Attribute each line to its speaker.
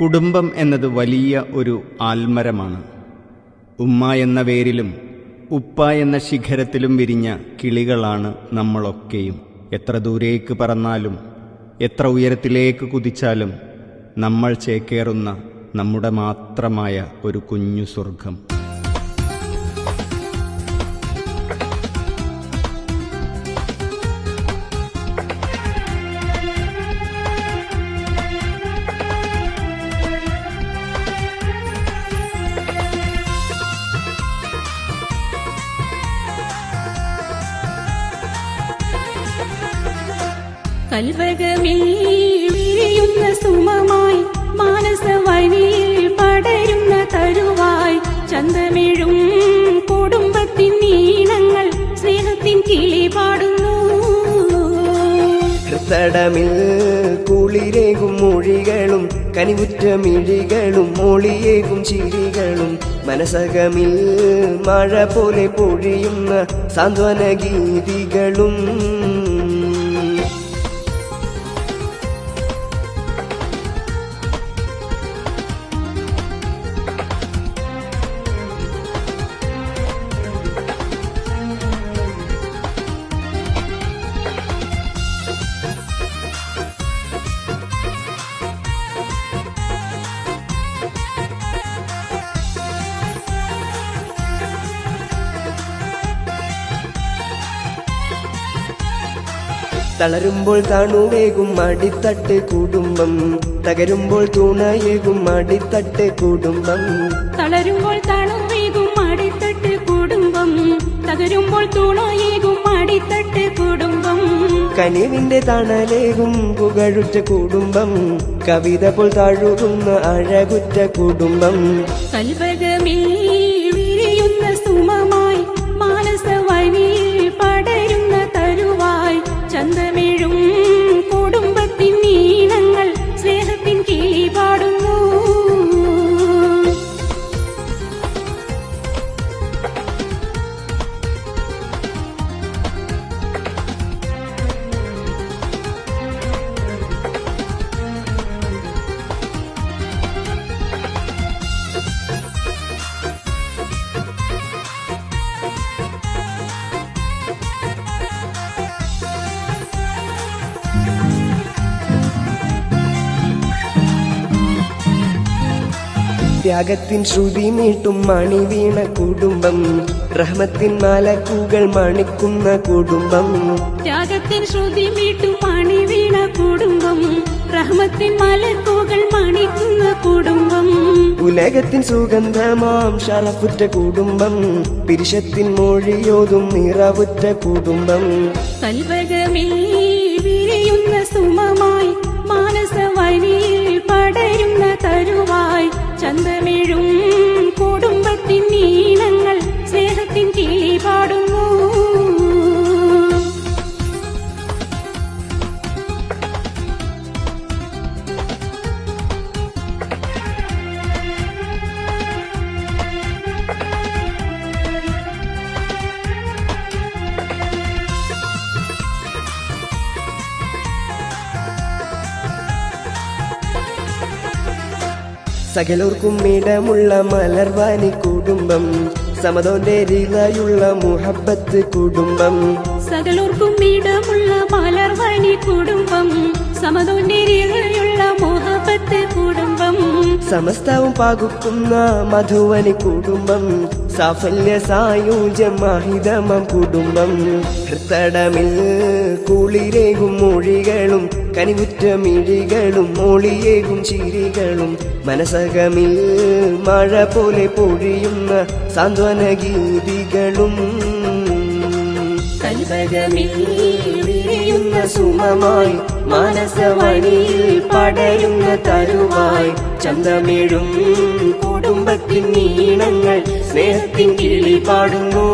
Speaker 1: കുടുംബം എന്നത് വലിയ ഒരു ആൽമരമാണ്. ഉമ്മ എന്ന വേരിലും ഉപ്പ എന്ന ശിഖരത്തിലും വിരിഞ്ഞ കിളികളാണ് നമ്മളൊക്കെയും. എത്ര ദൂരേക്ക് പറന്നാലും എത്ര ഉയരത്തിലേക്ക് കുതിച്ചാലും നമ്മൾ ചേക്കേറുന്ന നമ്മുടെ മാത്രമായ ഒരു കുഞ്ഞു സ്വർഗം
Speaker 2: കൽവകമിൽ സുമമായി മാനസ വഴിയിൽ പടരുന്ന തരുവായി ചന്തമിഴും കുടുംബത്തിൻ നീണങ്ങൾ സ്നേഹത്തിൻ കിളി പാടുന്നു.
Speaker 3: ഹൃത്തടമിൽ കുളിരേകും മൊഴികളും കനിവുറ്റ മിഴികളും മൊളിയേകും ചിരികളും മനസകമിൽ മഴ പോലെ പൊഴിയുന്ന സാന്ത്വന ഗീതികളും തളരുമ്പോൾ കാണുവേകും അടിത്തട്ട് കുടുംബം. തകരുമ്പോൾ തൂണയേകും അടിത്തട്ട് കുടുംബം.
Speaker 2: തളരുമ്പോൾ കാണുവേകും അടിത്തട്ട് കുടുംബം. തകരുമ്പോൾ തൂണയേകും അടിത്തട്ട് കുടുംബം.
Speaker 3: കനിവിന്റെ തണലേകും പുകഴുറ്റ കുടുംബം. കവിത പോൽ താഴുകുന്ന അഴകുറ്റ കുടുംബം.
Speaker 2: കൽവകമിൽ
Speaker 3: ത്യാഗത്തിൻ ശ്രുതി നീട്ടും മണി വീണ കുടുംബം. റഹ്മത്തിൻ മാലക്കുകൾ മണിക്കുന്ന കുടുംബം.
Speaker 2: ത്യാഗത്തിൻ ശ്രുതി നീട്ടും മണി വീണ കുടുംബം. റഹ്മത്തിൻ മലക്കുകൾ മണിക്കുന്ന കുടുംബം.
Speaker 3: ഉലകത്തിൻ സുഗന്ധമാം ഷറഫുറ്റ കുടുംബം. പിരിശത്തിൻ മൊഴിയോതും നിറവുറ്റ കുടുംബം.
Speaker 2: കൽവകമേ വിരിയുന്ന സുമമായി മാനസവനിയിൽ പടരുന്ന
Speaker 3: സകലോർക്കും ഇടമുള്ള മലർവാനി കുടുംബം സമതോന്റെ മുഹബത്ത് കുടുംബം.
Speaker 2: സകലോർക്കും ഇടമുള്ള മലർവാനി കുടുംബം സമതോന്റെ മുഹബത്ത്
Speaker 3: സമസ്തവും പകുക്കുന്ന മധുവനി കുടുംബം സാഫല്യ സായുജമാഹിതമം കുടുംബം. ഹൃത്തടമിൽ കുളിരേകും മൊഴികളും കനിവുറ്റ മിഴികളും മൊളിയേകും ചിരികളും. മനസകമിൽ മഴ പോലെ പൊഴിയുന്ന സാന്ത്വന ഗീതികളും
Speaker 2: കൽവകമിൽ
Speaker 3: വിരിയുന്ന സുമമായി മാനസവനിയിൽ പടരുന്ന തരുവായി ചന്തമിഴും കുടുംബത്തിൻ നീണങ്ങൾ സ്നേഹത്തിൻ കിളി പാടുന്നു.